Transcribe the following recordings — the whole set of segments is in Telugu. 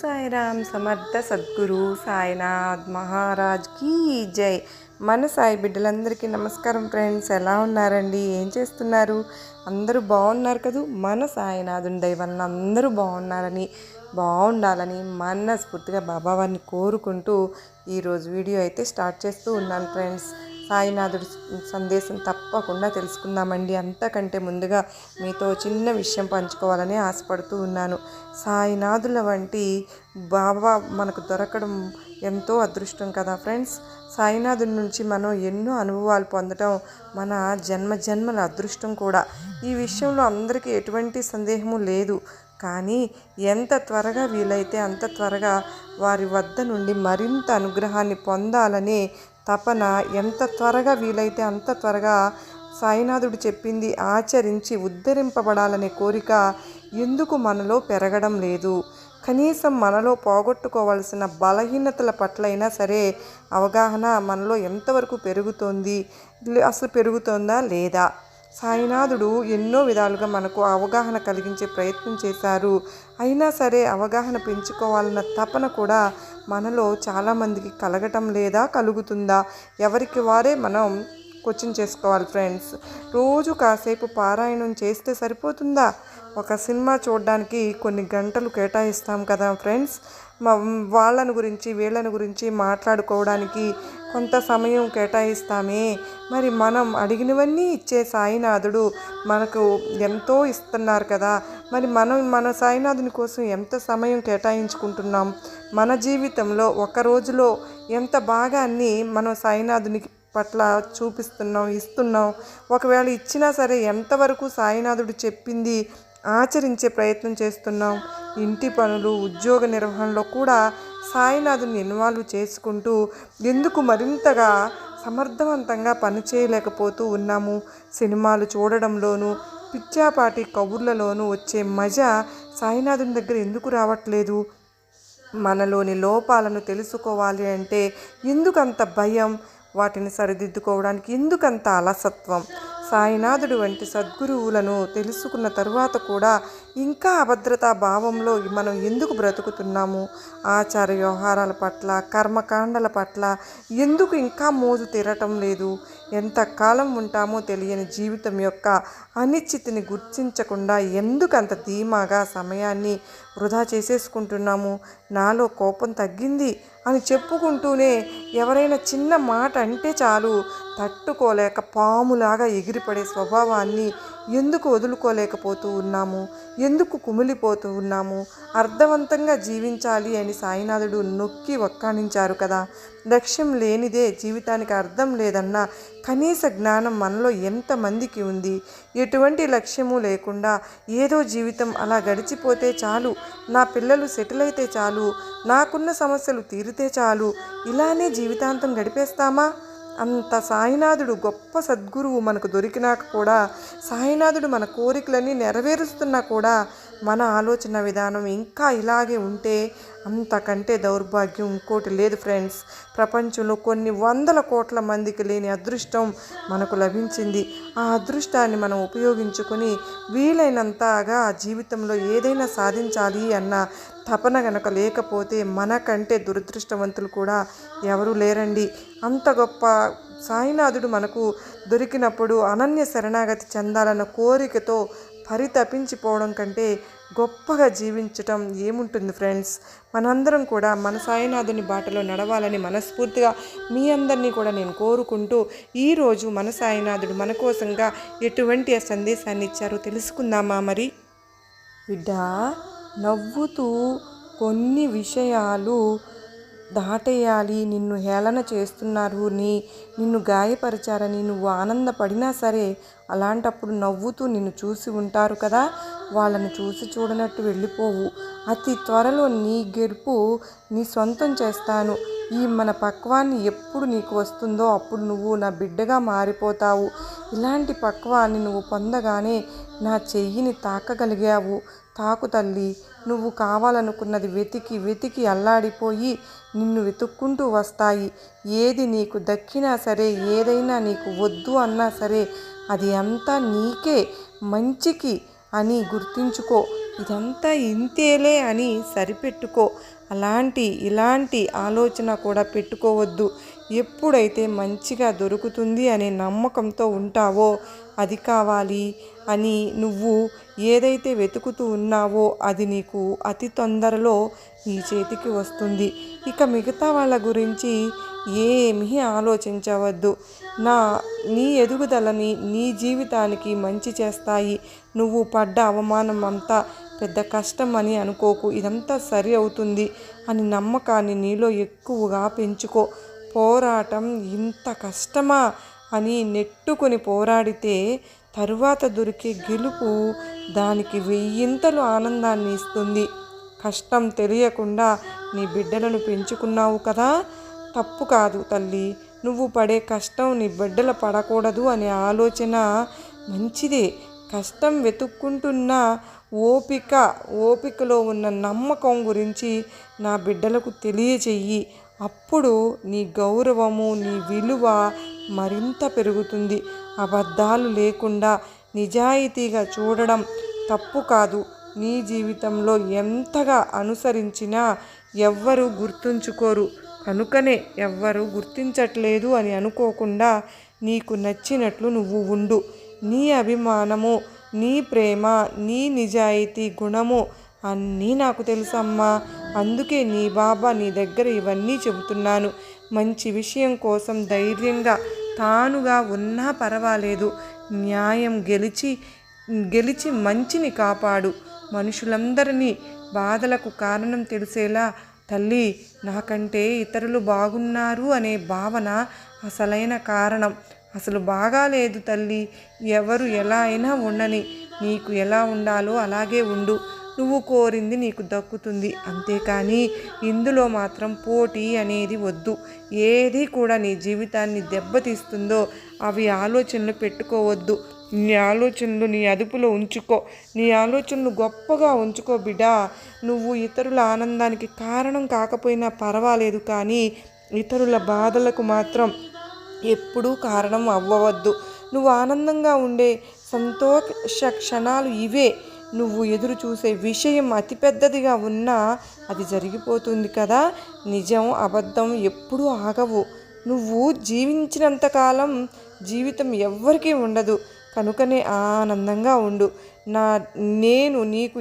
సాయిరామ్ సమర్థ సద్గురు సాయినాథ్ మహారాజ్ కీ జై. మన సాయి బిడ్డలందరికీ నమస్కారం ఫ్రెండ్స్ ఎలా ఉన్నారండి? ఏం చేస్తున్నారు? అందరూ బాగున్నారు కదూ? మన సాయినాథుని ఉండే వలన అందరూ బాగున్నారని బాగుండాలని మనస్ఫూర్తిగా బాబావారిని కోరుకుంటూ ఈరోజు వీడియో అయితే స్టార్ట్ చేస్తూ ఉన్నాను ఫ్రెండ్స్. సాయినాథుడి సందేశం తప్పకుండా తెలుసుకుందామండి. అంతకంటే ముందుగా మీతో చిన్న విషయం పంచుకోవాలని ఆశపడుతూ ఉన్నాను. సాయినాథుల వంటి బాబా మనకు దొరకడం ఎంతో అదృష్టం కదా ఫ్రెండ్స్. సాయినాథుడి నుంచి మనం ఎన్నో అనుభవాలు పొందడం మన జన్మ జన్మల అదృష్టం కూడా. ఈ విషయంలో అందరికీ ఎటువంటి సందేహము లేదు. కానీ ఎంత త్వరగా వీలైతే అంత త్వరగా వారి వద్ద నుండి మరింత అనుగ్రహాన్ని పొందాలనే తపన ఎంత త్వరగా వీలైతే అంత త్వరగా సాయినాథుడు చెప్పింది ఆచరించి ఉద్ధరింపబడాలనే కోరిక ఎందుకు మనలో పెరగడం లేదు. కనీసం మనలో పోగొట్టుకోవాల్సిన బలహీనతల పట్లైనా సరే అవగాహన మనలో ఎంతవరకు పెరుగుతోంది అసలు పెరుగుతోందా లేదా? సాయినాథుడు ఎన్నో విధాలుగా మనకు అవగాహన కలిగించే ప్రయత్నం చేశారు. అయినా సరే అవగాహన పెంచుకోవాలన్న తపన కూడా మనలో చాలామందికి కలగటం లేదా కలుగుతుందా? ఎవరికి వారే మనం క్వశ్చన్ చేసుకోవాలి ఫ్రెండ్స్. రోజు కాసేపు పారాయణం చేస్తే సరిపోతుందా? ఒక సినిమా చూడడానికి కొన్ని గంటలు కేటాయిస్తాం కదా ఫ్రెండ్స్. వాళ్ళని గురించి వీళ్ళని గురించి మాట్లాడుకోవడానికి కొంత సమయం కేటాయిస్తామే. మరి మనం అడిగినవన్నీ ఇచ్చే సాయినాథుడు మనకు ఎంతో ఇస్తున్నారు కదా. మరి మనం మన సాయినాథుని కోసం ఎంత సమయం కేటాయించుకుంటున్నాం? మన జీవితంలో ఒక రోజులో ఎంత భాగాన్ని మనం సాయినాథునికి పట్ల చూపిస్తున్నాం ఇస్తున్నాం? ఒకవేళ ఇచ్చినా సరే ఎంతవరకు సాయినాథుడు చెప్పింది ఆచరించే ప్రయత్నం చేస్తున్నాం. ఇంటి పనులు ఉద్యోగ నిర్వహణలో కూడా సాయినాథుని ఇన్వాల్వ్ చేసుకుంటూ ఎందుకు మరింతగా సమర్థవంతంగా పనిచేయలేకపోతూ ఉన్నాము? సినిమాలు చూడడంలోనూ పిచ్చాపాటి కబుర్లలోనూ వచ్చే మజా సాయినాథుని దగ్గర ఎందుకు రావట్లేదు? మనలోని లోపాలను తెలుసుకోవాలి అంటే ఎందుకంత భయం? వాటిని సరిదిద్దుకోవడానికి ఎందుకంత అలసత్వం? సాయినాథుడు వంటి సద్గురువులను తెలుసుకున్న తరువాత కూడా ఇంకా అభద్రతా భావంలో మనం ఎందుకు బ్రతుకుతున్నాము? ఆచార వ్యవహారాల పట్ల కర్మకాండల పట్ల ఎందుకు ఇంకా మోజు తీరటం లేదు? ఎంతకాలం ఉంటామో తెలియని జీవితం యొక్క అనిశ్చితిని గుర్తించకుండా ఎందుకు అంత ధీమాగా సమయాన్ని వృధా చేసేసుకుంటున్నాము? నాలో కోపం తగ్గింది అని చెప్పుకుంటూనే ఎవరైనా చిన్న మాట అంటే చాలు తట్టుకోలేక పాములాగా ఎగిరిపడే స్వభావాన్ని ఎందుకు వదులుకోలేకపోతూ ఉన్నాము? ఎందుకు కుమిలిపోతూ ఉన్నాము? అర్థవంతంగా జీవించాలి అని సాయినాథుడు నొక్కి వక్కాణించారు కదా. లక్ష్యం లేనిదే జీవితానికి అర్థం లేదన్న కనీస జ్ఞానం మనలో ఎంతమందికి ఉంది? ఎటువంటి లక్ష్యము లేకుండా ఏదో జీవితం అలా గడిచిపోతే చాలు. నా పిల్లలు సెటిల్ అయితే చాలు. నాకున్న సమస్యలు తీరితే చాలు. ఇలానే జీవితాంతం గడిపేస్తామా? అంత సాయినాథుడు గొప్ప సద్గురువు మనకు దొరికినాక కూడా సాయినాథుడు మన కోరికలన్నీ నెరవేరుస్తున్నా కూడా మన ఆలోచన విధానం ఇంకా ఇలాగే ఉంటే అంతకంటే దౌర్భాగ్యం ఇంకోటి లేదు ఫ్రెండ్స్. ప్రపంచంలో కొన్ని వందల కోట్ల మందికి లేని అదృష్టం మనకు లభించింది. ఆ అదృష్టాన్ని మనం ఉపయోగించుకొని వీలైనంతగా జీవితంలో ఏదైనా సాధించాలి అన్న తపన గనక లేకపోతే మనకంటే దురదృష్టవంతులు కూడా ఎవరు లేరండి. అంత గొప్ప సాయినాథుడు మనకు దొరికినప్పుడు అనన్య శరణాగతి చెందాలన్న కోరికతో పరితపించిపోవడం కంటే గొప్పగా జీవించటం ఏముంటుంది ఫ్రెండ్స్? మనందరం కూడా మన సాయినాథుని బాటలో నడవాలని మనస్ఫూర్తిగా మీ అందరినీ కూడా నేను కోరుకుంటూ ఈరోజు మన సాయినాథుడు మన కోసంగా ఎటువంటి సందేశాన్ని ఇచ్చారో తెలుసుకుందామా మరి? బిడ్డ నవ్వుతూ కొన్ని విషయాలు దాటేయాలి. నిన్ను హేళన చేస్తున్నారు. నీ నిన్ను గాయపరిచారని నువ్వు ఆనందపడినా సరే అలాంటప్పుడు నవ్వుతూ నిన్ను చూసి ఉంటారు కదా వాళ్ళని చూసి చూడనట్టు వెళ్ళిపోవు. అతి త్వరలో నీ గెలుపు నీ సొంతం చేస్తాను. ఈ మన పక్వాన్ని ఎప్పుడు నీకు వస్తుందో అప్పుడు నువ్వు నా బిడ్డగా మారిపోతావు. ఇలాంటి పక్వాన్ని నువ్వు పొందగానే నా చెయ్యిని తాకగలిగావు. తాకు తల్లి నువ్వు కావాలనుకున్నది వెతికి వెతికి అల్లాడిపోయి నిన్ను వెతుక్కుంటూ వస్తాయి. ఏది నీకు దక్కినా సరే ఏదైనా నీకు వద్దు అన్నా సరే అది అంతా నీకే మంచికి అని గుర్తించుకో. ఇదంతా ఇంతేలే అని సరిపెట్టుకో. అలాంటి ఇలాంటి ఆలోచన కూడా పెట్టుకోవద్దు. ఎప్పుడైతే మంచిగా దొరుకుతుంది అనే నమ్మకంతో ఉంటావో అది కావాలి అని నువ్వు ఏదైతే వెతుకుతూ ఉన్నావో అది నీకు అతి తొందరలో నీ చేతికి వస్తుంది. ఇక మిగతా వాళ్ళ గురించి ఏమీ ఆలోచించవద్దు. నా నీ ఎదుగుదలని నీ జీవితానికి మంచి చేస్తాయి. నువ్వు పడ్డ అవమానం అంతా పెద్ద కష్టం అని అనుకోకు. ఇదంతా సరి అవుతుంది అని నమ్మకాన్ని నీలో ఎక్కువగా పెంచుకో. పోరాటం ఇంత కష్టమా అని నెట్టుకుని పోరాడితే తరువాత దొరికే గెలుపు దానికి వెయ్యింతలు ఆనందాన్ని ఇస్తుంది. కష్టం తెలియకుండా నీ బిడ్డలను పెంచుకున్నావు కదా? తప్పు కాదు తల్లి. నువ్వు పడే కష్టం నీ బిడ్డల పడకూడదు అనే ఆలోచన మంచిదే. కష్టం వెతుక్కుంటున్న ఓపిక ఓపికలో ఉన్న నమ్మకం గురించి నా బిడ్డలకు తెలియచెయ్యి. అప్పుడు నీ గౌరవము నీ విలువ మరింత పెరుగుతుంది. అబద్ధాలు లేకుండా నిజాయితీగా చూడడం తప్పు కాదు. నీ జీవితంలో ఎంతగా అనుసరించినా ఎవ్వరూ గుర్తుంచుకోరు. కనుకనే ఎవ్వరూ గుర్తించట్లేదు అని అనుకోకుండా నీకు నచ్చినట్లు నువ్వు ఉండు. నీ అభిమానము నీ ప్రేమ నీ నిజాయితీ గుణము అన్నీ నాకు తెలుసమ్మా. అందుకే నీ బాబా నీ దగ్గర ఇవన్నీ చెబుతున్నాను. మంచి విషయం కోసం ధైర్యంగా తానుగా ఉన్నా పర్వాలేదు. న్యాయం గెలిచి గెలిచి మంచిని కాపాడు. మనుషులందరినీ బాధలకు కారణం తెలిసేలా తల్లి నాకంటే ఇతరులు బాగున్నారు అనే భావన అసలైన కారణం. అసలు బాగాలేదు తల్లి ఎవరు ఎలా అయినా ఉండని. నీకు ఎలా ఉండాలో అలాగే ఉండు. నువ్వు కోరింది నీకు దక్కుతుంది. అంతేకాని ఇందులో మాత్రం పోటీ అనేది వద్దు. ఏది కూడా నీ జీవితాన్ని దెబ్బతీస్తుందో అవి ఆలోచనలు పెట్టుకోవద్దు. నీ ఆలోచనలు నీ అదుపులో ఉంచుకో. నీ ఆలోచనలు గొప్పగా ఉంచుకో బిడ్డా. నువ్వు ఇతరుల ఆనందానికి కారణం కాకపోయినా పర్వాలేదు కానీ ఇతరుల బాధలకు మాత్రం ఎప్పుడూ కారణం అవ్వవద్దు. నువ్వు ఆనందంగా ఉండే సంతోష క్షణాలు ఇవే. నువ్వు ఎదురు చూసే విషయం అతిపెద్దదిగా ఉన్నా అది జరిగిపోతుంది కదా. నిజం అబద్ధం ఎప్పుడూ ఆగవు. నువ్వు జీవించినంతకాలం జీవితం ఎవ్వరికీ ఉండదు. కనుకనే ఆనందంగా ఉండు. నా నేను నీకు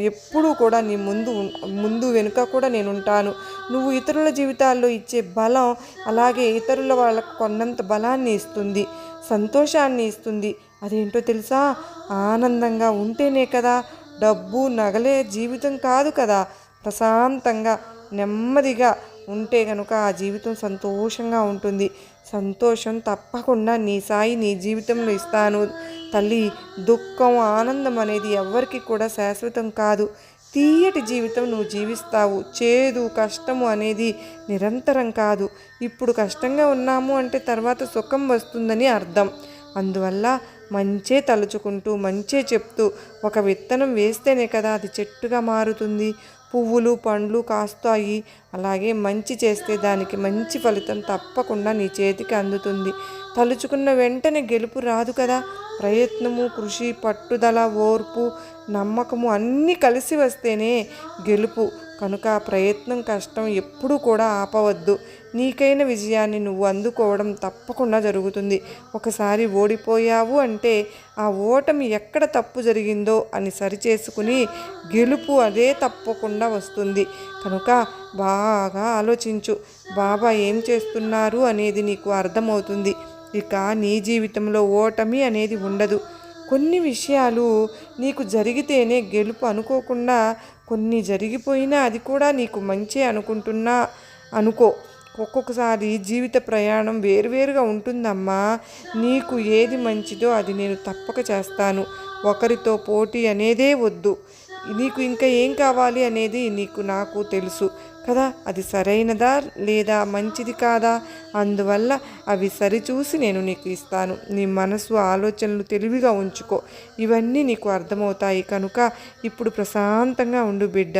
ఎప్పుడూ కూడా నీ ముందు ముందు వెనుక కూడా నేను ఉంటాను నువ్వు ఇతరుల జీవితాల్లో ఇచ్చే బలం అలాగే ఇతరుల వాళ్ళకు కొన్నంత బలాన్ని ఇస్తుంది సంతోషాన్ని ఇస్తుంది. అదేంటో తెలుసా? ఆనందంగా ఉంటేనే కదా. డబ్బు నగలే జీవితం కాదు కదా. ప్రశాంతంగా నెమ్మదిగా ఉంటే కనుక ఆ జీవితం సంతోషంగా ఉంటుంది. సంతోషం తప్పకుండా నీ సాయి నీ జీవితంలో ఇస్తాను. తల్లి దుఃఖం ఆనందం అనేది ఎవ్వరికి కూడా శాశ్వతం కాదు. తీయటి జీవితం నువ్వు జీవిస్తావు. చేదు కష్టము అనేది నిరంతరం కాదు. ఇప్పుడు కష్టంగా ఉన్నాము అంటే తర్వాత సుఖం వస్తుందని అర్థం. అందువల్ల మంచే తలుచుకుంటూ మంచే చెప్తూ ఒక విత్తనం వేస్తేనే కదా అది చెట్టుగా మారుతుంది. పువ్వులు పండ్లు కాస్తాయి. అలాగే మంచి చేస్తే దానికి మంచి ఫలితం తప్పకుండా నీ చేతికి అందుతుంది. తలుచుకున్న వెంటనే గెలుపు రాదు కదా. ప్రయత్నము కృషి పట్టుదల ఓర్పు నమ్మకము అన్నీ కలిసి వస్తేనే గెలుపు. కనుక ప్రయత్నం కష్టం ఎప్పుడూ కూడా ఆపవద్దు. నీకైన విజయాన్ని నువ్వు అందుకోవడం తప్పకుండా జరుగుతుంది. ఒకసారి ఓడిపోయావు అంటే ఆ ఓటమి ఎక్కడ తప్పు జరిగిందో అని సరిచేసుకుని గెలుపు అదే తప్పకుండా వస్తుంది. కనుక బాగా ఆలోచించు. బాబా ఏం చేస్తున్నారు అనేది నీకు అర్థమవుతుంది. ఇక నీ జీవితంలో ఓటమి అనేది ఉండదు. కొన్ని విషయాలు నీకు జరిగితేనే గెలుపు అనుకోకుండా కొన్ని జరిగిపోయినా అది కూడా నీకు మంచి అనుకుంటున్నా అనుకో. ఒక్కొక్కసారి జీవిత ప్రయాణం వేరువేరుగా ఉంటుందమ్మా. నీకు ఏది మంచిదో అది నేను తప్పక చేస్తాను. ఒకరితో పోటీ అనేదే వద్దు. నీకు ఇంకా ఏం కావాలి అనేది నీకు నాకు తెలుసు. కదా? అది సరైనదా లేదా మంచిది కాదా? అందువల్ల అవి సరిచూసి నేను నీకు ఇస్తాను. నీ మనసు ఆలోచనలు తెలివిగా ఉంచుకో. ఇవన్నీ నీకు అర్థమవుతాయి కనుక ఇప్పుడు ప్రశాంతంగా ఉండు బిడ్డ.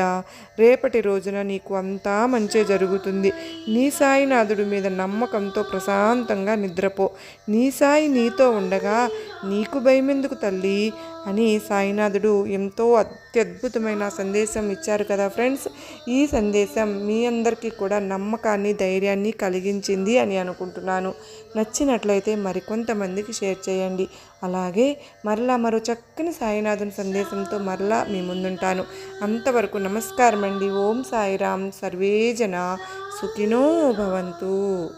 రేపటి రోజున నీకు అంతా మంచే జరుగుతుంది. నీ సాయినాథుడి మీద నమ్మకంతో ప్రశాంతంగా నిద్రపో. నీ సాయి నీతో ఉండగా నీకు భయమెందుకు తల్లి? అని సాయినాథుడు ఎంతో అత్యద్భుతమైన సందేశం ఇచ్చారు కదా ఫ్రెండ్స్. ఈ సందేశం మీ అందరికీ కూడా నమ్మకాన్ని ధైర్యాన్ని కలిగించింది అని అనుకుంటున్నాను. నచ్చినట్లయితే మరికొంతమందికి షేర్ చేయండి. అలాగే మరలా మరో చక్కని సాయినాథుని సందేశంతో మరలా మీ ముందుంటాను. అంతవరకు నమస్కారం అండి ఓం సాయిరామ్. సర్వేజన సుఖినో భవంతు.